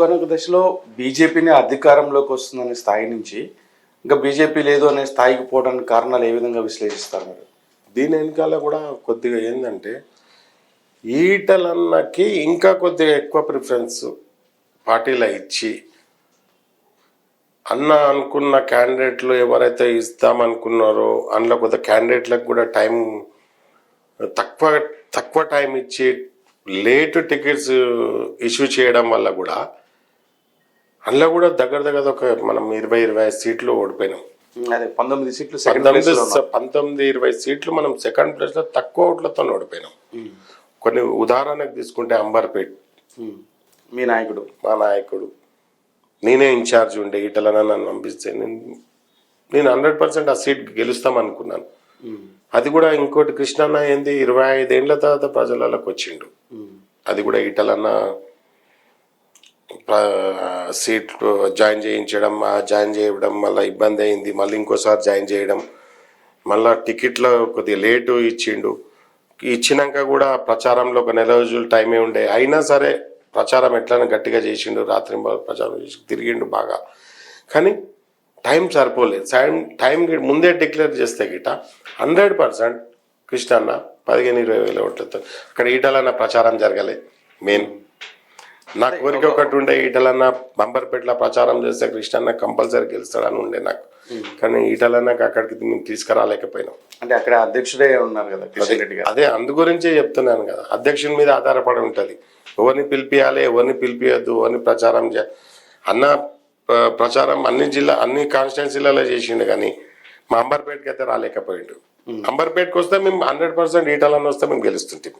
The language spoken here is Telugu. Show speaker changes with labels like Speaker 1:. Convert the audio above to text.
Speaker 1: ఒకనొక దశలో బీజేపీని అధికారంలోకి వస్తుందనే స్థాయి నుంచి ఇంకా బీజేపీ లేదు అనే స్థాయికి పోవడానికి కారణాలు ఏ విధంగా విశ్లేషిస్తారు మీరు?
Speaker 2: దీని వెనకాల కూడా కొద్దిగా ఏంటంటే ఈటలన్నకి ఇంకా కొద్దిగా ఎక్కువ ప్రిఫరెన్స్ పార్టీలో ఇచ్చి అన్న అనుకున్న క్యాండిడేట్లు ఎవరైతే ఇస్తామనుకున్నారో అందులో కొద్ది క్యాండిడేట్లకు కూడా టైం తక్కువ తక్కువ టైం ఇచ్చి లేట్ టికెట్స్ ఇష్యూ చేయడం వల్ల కూడా అందులో కూడా దగ్గర దగ్గర ఒక మనం ఇరవై ఇరవై సీట్లు ఓడిపోయినాం.
Speaker 1: అదే పంతొమ్మిది సీట్లు
Speaker 2: పంతొమ్మిది ఇరవై సీట్లు మనం సెకండ్ ప్లేస్లో తక్కువ ఓట్లతో ఓడిపోయినాం. కొన్ని ఉదాహరణకు తీసుకుంటే అంబర్పేట్.
Speaker 1: మీ నాయకుడు.
Speaker 2: మా నాయకుడు. నేనే ఇన్ఛార్జ్ ఉండే ఈటలన నన్ను పంపిస్తే నేను నేను హండ్రెడ్ పర్సెంట్ ఆ సీట్ గెలుస్తాం అనుకున్నాను. అది కూడా ఇంకోటి కృష్ణన్న ఏంది ఇరవై ఐదేళ్ళ తర్వాత ప్రజలలోకి వచ్చిండు. అది కూడా ఈటలన్న ప్ర- సీట్ జాయిన్ చేయించడం జాయిన్ చేయడం మళ్ళీ ఇబ్బంది అయింది మళ్ళీ ఇంకోసారి జాయిన్ చేయడం. మళ్ళా టికెట్లో కొద్దిగా లేటు ఇచ్చిండు. ఇచ్చినాక కూడా ప్రచారంలో ఒక నెల రోజులు టైమే ఉండే. అయినా సరే ప్రచారం ఎట్లైనా గట్టిగా చేసిండు రాత్రి ప్రచారం చేసి తిరిగిండు బాగా. కానీ టైం సరిపోలేదు. టైం టైం ముందే డిక్లేర్ చేస్తే గిట హండ్రెడ్ పర్సెంట్ కృష్ణన్న పదిహేను ఇరవై వేల ఓట్లతో అక్కడ ఈటలన్న ప్రచారం జరగలే. మెయిన్ నా కోరిక ఒకటి ఉండే ఈటలన్న బంబర్పేటలో ప్రచారం చేస్తే కృష్ణన్న కంపల్సరీ గెలుస్తాడని ఉండే నాకు. కానీ ఈటలన్నకు అక్కడికి మేము తీసుకురాలేకపోయినాం.
Speaker 1: అంటే అక్కడ అధ్యక్షుడే ఉన్నారు కదా రెడ్డి
Speaker 2: అదే అందు గురించే చెప్తున్నాను కదా. అధ్యక్షుని మీద ఆధారపడి ఉంటుంది. ఎవరిని పిలిపియాలి ఎవరిని పిలిపియద్దు ఎవరిని ప్రచారం చే అన్న ప్ర- ప్రచారం అన్ని జిల్లా అన్ని కాన్స్టిట్యున్సీలలో చేసిండు కానీ మా అంబర్పేటకి అయితే రాలేకపోయిండు. అంబర్పేటకి వస్తే మేము హండ్రెడ్ పర్సెంట్ ఈటాలన్న వస్తే మేము గెలుస్తుంటాం